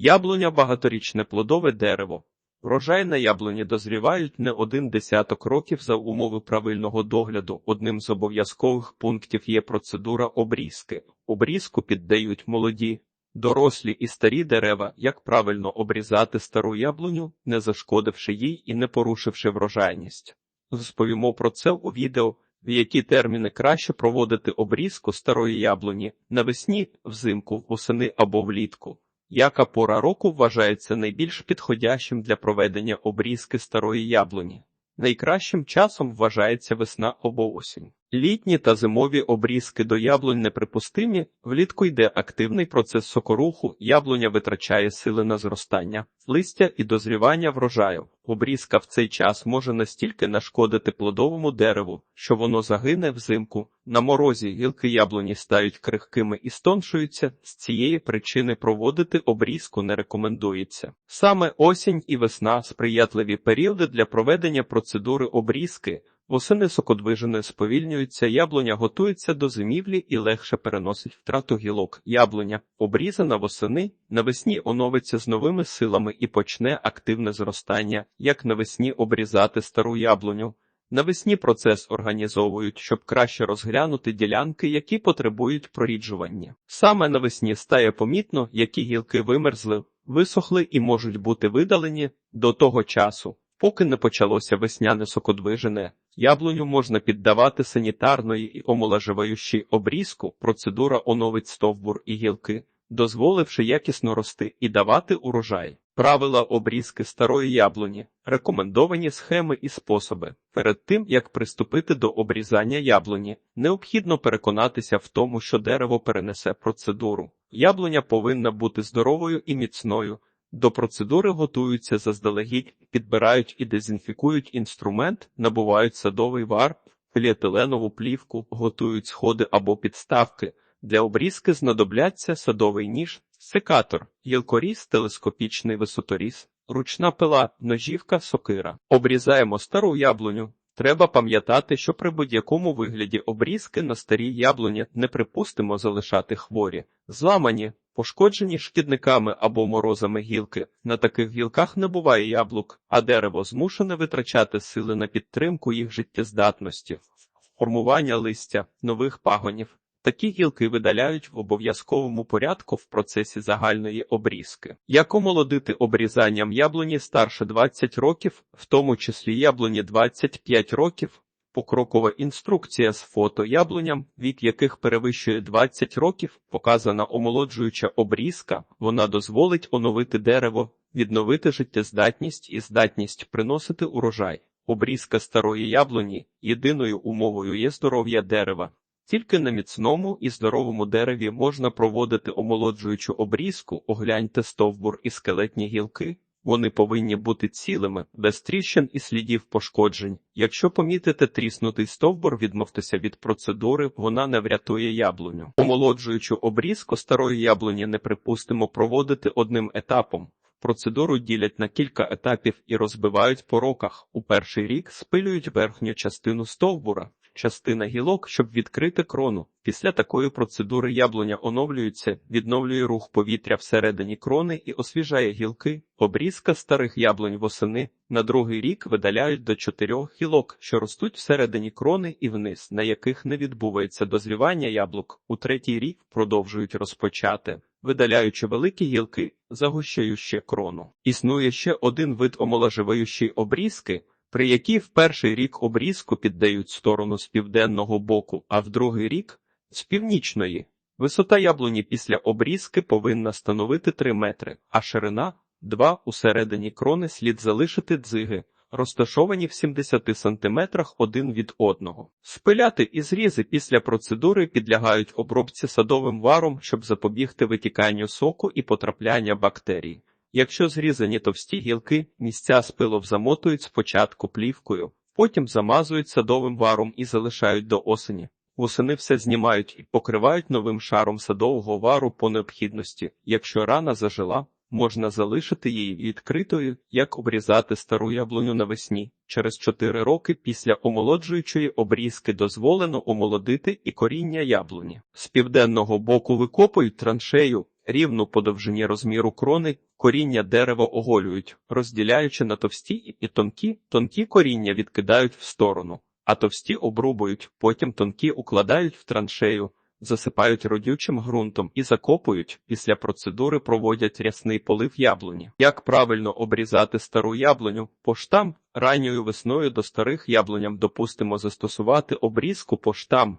Яблуня багаторічне плодове дерево. Врожай на яблуні дозрівають не один десяток років за умови правильного догляду. Одним з обов'язкових пунктів є процедура обрізки. Обрізку піддають молоді, дорослі і старі дерева, як правильно обрізати стару яблуню, не зашкодивши їй і не порушивши врожайність. Розповімо про це у відео, в які терміни краще проводити обрізку старої яблуні навесні, взимку, восени або влітку. Яка пора року вважається найбільш підходящим для проведення обрізки старої яблуні? Найкращим часом вважається весна або осінь. Літні та зимові обрізки до яблунь неприпустимі, влітку йде активний процес сокоруху, яблуня витрачає сили на зростання, листя і дозрівання врожаю. Обрізка в цей час може настільки нашкодити плодовому дереву, що воно загине взимку. На морозі гілки яблуні стають крихкими і стоншуються. З цієї причини проводити обрізку не рекомендується. Саме осінь і весна сприятливі періоди для проведення процедури обрізки. Восени сокодвижини сповільнюються, яблуня готується до зимівлі і легше переносить втрату гілок. Яблуня, обрізана восени, навесні оновиться з новими силами і почне активне зростання, як навесні обрізати стару яблуню. Навесні процес організовують, щоб краще розглянути ділянки, які потребують проріджування. Саме навесні стає помітно, які гілки вимерзли, висохли і можуть бути видалені до того часу. Поки не почалося весняне сокодвижене, яблуню можна піддавати санітарної і омолаживаючій обрізку, процедура оновить стовбур і гілки, дозволивши якісно рости і давати урожай. Правила обрізки старої яблуні, рекомендовані схеми і способи. Перед тим, як приступити до обрізання яблуні, необхідно переконатися в тому, що дерево перенесе процедуру. Яблуня повинна бути здоровою і міцною. До процедури готуються заздалегідь, підбирають і дезінфікують інструмент, набувають садовий вар, поліетиленову плівку, готують сходи або підставки. Для обрізки знадобляться садовий ніж, секатор, гілкоріз, телескопічний висоторіз, ручна пила, ножівка, сокира. Обрізаємо стару яблуню. Треба пам'ятати, що при будь-якому вигляді обрізки на старій яблуні не припустимо залишати хворі, зламані, пошкоджені шкідниками або морозами гілки. На таких гілках не буває яблук, а дерево змушене витрачати сили на підтримку їх життєздатності, формування листя, нових пагонів. Такі гілки видаляють в обов'язковому порядку в процесі загальної обрізки. Як омолодити обрізанням яблуні старше 20 років, в тому числі яблуні 25 років, покрокова інструкція з фото яблуням, вік яких перевищує 20 років, показана омолоджуюча обрізка, вона дозволить оновити дерево, відновити життєздатність і здатність приносити урожай. Обрізка старої яблуні єдиною умовою є здоров'я дерева. Тільки на міцному і здоровому дереві можна проводити омолоджуючу обрізку, огляньте стовбур і скелетні гілки. Вони повинні бути цілими, без тріщин і слідів пошкоджень. Якщо помітите тріснутий стовбур, відмовтеся від процедури, вона не врятує яблуню. Омолоджуючу обрізку старої яблуні не припустимо проводити одним етапом. Процедуру ділять на кілька етапів і розбивають по роках. У перший рік спилюють верхню частину стовбура, частина гілок, щоб відкрити крону. Після такої процедури яблуня оновлюється, відновлює рух повітря всередині крони і освіжає гілки. Обрізка старих яблунь восени на другий рік видаляють до чотирьох гілок, що ростуть всередині крони і вниз, на яких не відбувається дозрівання яблук. У третій рік продовжують розпочати. Видаляючи великі гілки, загущаючи крону. Існує ще один вид омоложиваючої обрізки, при якій в перший рік обрізку піддають сторону з південного боку, а в другий рік з північної. Висота яблуні після обрізки повинна становити 3 метри, а ширина 2 усередині крони слід залишити дзиги, розташовані в 70 сантиметрах один від одного. Спиляти і зрізи після процедури підлягають обробці садовим варом, щоб запобігти витіканню соку і потрапляння бактерій. Якщо зрізані товсті гілки, місця спилов замотують спочатку плівкою, потім замазують садовим варом і залишають до осені. Восени все знімають і покривають новим шаром садового вару по необхідності. Якщо рана зажила, можна залишити її відкритою, як обрізати стару яблуню навесні. Через 4 роки після омолоджуючої обрізки дозволено омолодити і коріння яблуні. З південного боку викопують траншею, рівну по довжині розміру крони, коріння дерева оголюють, розділяючи на товсті і тонкі, тонкі коріння відкидають в сторону, а товсті обрубують, потім тонкі укладають в траншею, засипають родючим ґрунтом і закопують. Після процедури проводять рясний полив яблуні. Як правильно обрізати стару яблуню? Поштам ранньою весною до старих яблуням допустимо застосувати обрізку поштам.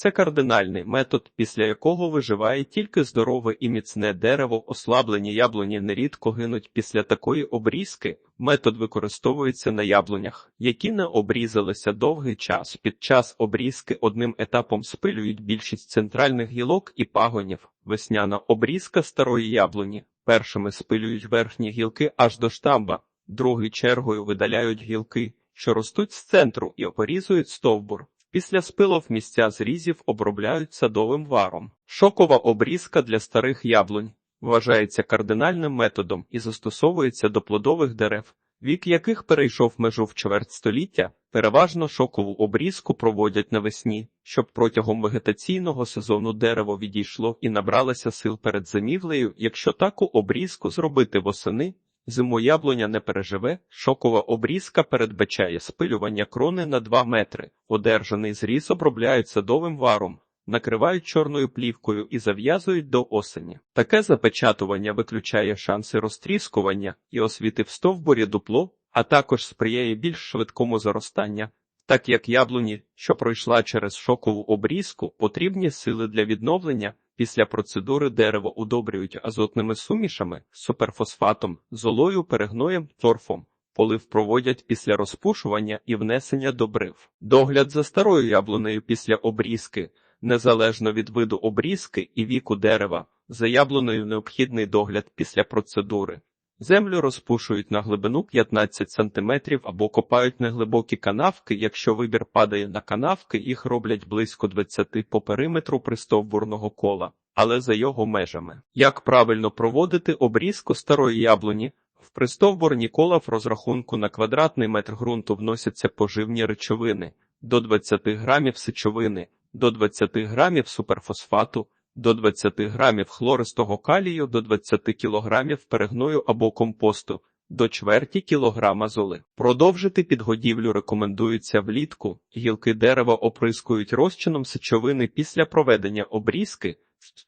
Це кардинальний метод, після якого виживає тільки здорове і міцне дерево, ослаблені яблуні нерідко гинуть після такої обрізки. Метод використовується на яблунях, які не обрізалися довгий час. Під час обрізки одним етапом спилюють більшість центральних гілок і пагонів. Весняна обрізка старої яблуні. Першими спилюють верхні гілки аж до штамба, другий чергою видаляють гілки, що ростуть з центру, і порізують стовбур. Після спилов місця зрізів обробляють садовим варом. Шокова обрізка для старих яблунь вважається кардинальним методом і застосовується до плодових дерев, вік яких перейшов межу в чверть століття. Переважно шокову обрізку проводять навесні, щоб протягом вегетаційного сезону дерево відійшло і набралося сил перед зимівлею. Якщо таку обрізку зробити восени, Зиму яблуня не переживе, шокова обрізка передбачає спилювання крони на 2 метри. Одержаний зріз обробляють садовим варом, накривають чорною плівкою і зав'язують до осені. Таке запечатування виключає шанси розтріскування і освіти в стовбурі дупло, а також сприяє більш швидкому зростанню. Так як яблуні, що пройшла через шокову обрізку, потрібні сили для відновлення. Після процедури дерево удобрюють азотними сумішами, суперфосфатом, золою, перегноєм, торфом. Полив проводять після розпушування і внесення добрив. Догляд за старою яблунею після обрізки, незалежно від виду обрізки і віку дерева, за яблунею необхідний догляд після процедури. Землю розпушують на глибину 15 см або копають неглибокі канавки. Якщо вибір падає на канавки, їх роблять близько 20 по периметру пристовбурного кола, але за його межами. Як правильно проводити обрізку старої яблуні? В пристовбурні кола в розрахунку на квадратний метр ґрунту вносяться поживні речовини до 20 грамів сечовини, до 20 грамів суперфосфату, до 20 грамів хлористого калію, до 20 кілограмів перегною або компосту, до чверті кілограма золи. Продовжити підгодівлю рекомендується влітку. Гілки дерева оприскують розчином сечовини після проведення обрізки.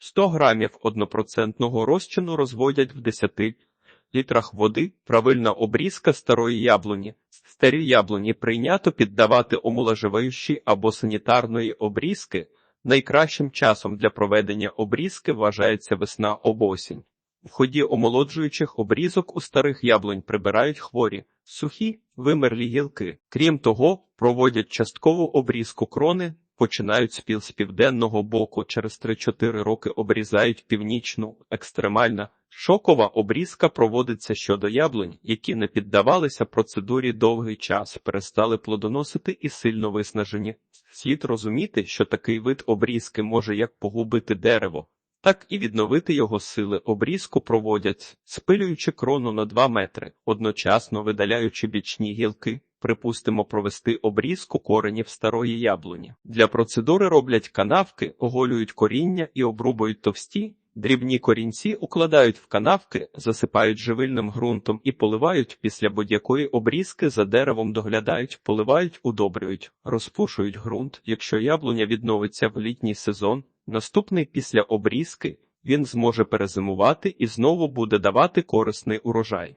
100 грамів однопроцентного розчину розводять в 10 літрах води. Правильна обрізка старої яблуні. Старі яблуні прийнято піддавати омоложиваючі або санітарної обрізки. Найкращим часом для проведення обрізки вважається весна обосінь. В ході омолоджуючих обрізок у старих яблунь прибирають хворі, сухі, вимерлі гілки. Крім того, проводять часткову обрізку крони, починають спіл з південного боку, через 3-4 роки обрізають північну, екстремальна. Шокова обрізка проводиться щодо яблунь, які не піддавалися процедурі довгий час, перестали плодоносити і сильно виснажені. Слід розуміти, що такий вид обрізки може як погубити дерево, так і відновити його сили. Обрізку проводять, спилюючи крону на 2 метри, одночасно видаляючи бічні гілки. Припустимо провести обрізку коренів старої яблуні. Для процедури роблять канавки, оголюють коріння і обрубують товсті. Дрібні корінці укладають в канавки, засипають живильним ґрунтом і поливають після будь-якої обрізки за деревом доглядають, поливають, удобрюють, розпушують ґрунт. Якщо яблуня відновиться в літній сезон, наступний після обрізки він зможе перезимувати і знову буде давати корисний урожай.